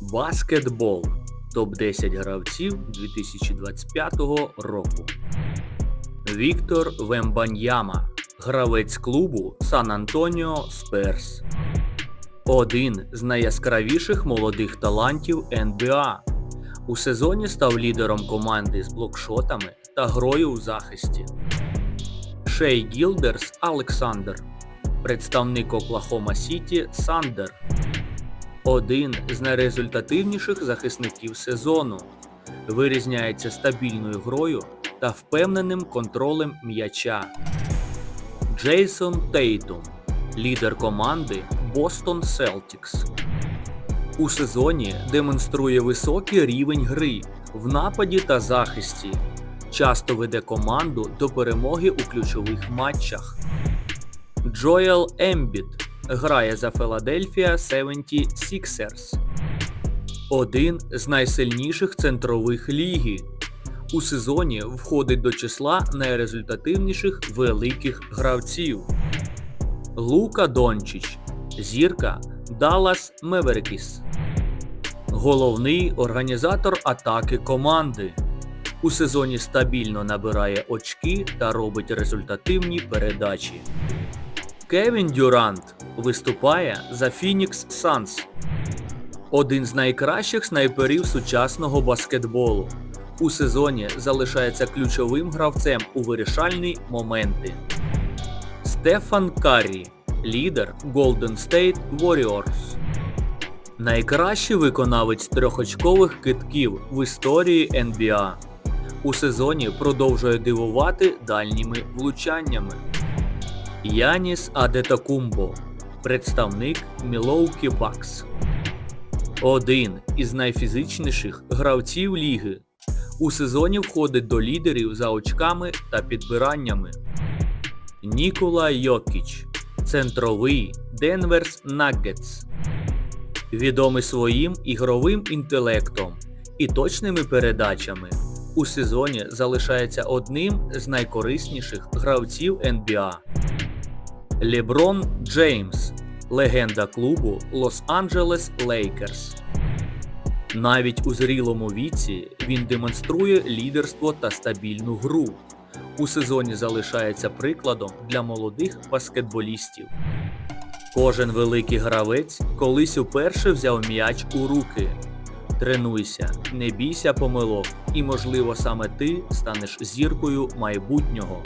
Баскетбол. Топ-10 гравців 2025 року. Віктор Вембаньяма. Гравець клубу Сан Антоніо Сперс. Один з найяскравіших молодих талантів НБА. У сезоні став лідером команди з блокшотами та грою у захисті. Шей Гілдерс Олександр. Представник Оклахома Сіті Сандер. Один з найрезультативніших захисників сезону. Вирізняється стабільною грою та впевненим контролем м'яча. Джейсон Тейтум, лідер команди Бостон Селтікс. У сезоні демонструє високий рівень гри в нападі та захисті. Часто веде команду до перемоги у ключових матчах. Джоел Ембіт грає за Philadelphia 76ers. Один з найсильніших центрових ліги. У сезоні входить до числа найрезультативніших великих гравців. Лука Дончич, зірка Dallas Mavericks. Головний організатор атаки команди. У сезоні стабільно набирає очки та робить результативні передачі. Кевін Дюрант виступає за Phoenix Suns. Один з найкращих снайперів сучасного баскетболу. У сезоні залишається ключовим гравцем у вирішальні моменти. Стефан Каррі, лідер Golden State Warriors. Найкращий виконавець трьохочкових китків в історії NBA. У сезоні продовжує дивувати дальніми влучаннями. Яніс Адетокумбо, представник Мілоукі Бакс. Один із найфізичніших гравців ліги. У сезоні входить до лідерів за очками та підбираннями. Нікола Йокіч, центровий Денверс Наггетс. Відомий своїм ігровим інтелектом і точними передачами. У сезоні залишається одним з найкорисніших гравців NBA. Леброн Джеймс, легенда клубу Лос-Анджелес Лейкерс. Навіть у зрілому віці він демонструє лідерство та стабільну гру. У сезоні залишається прикладом для молодих баскетболістів. Кожен великий гравець колись уперше взяв м'яч у руки. Тренуйся, не бійся помилок, і, можливо, саме ти станеш зіркою майбутнього.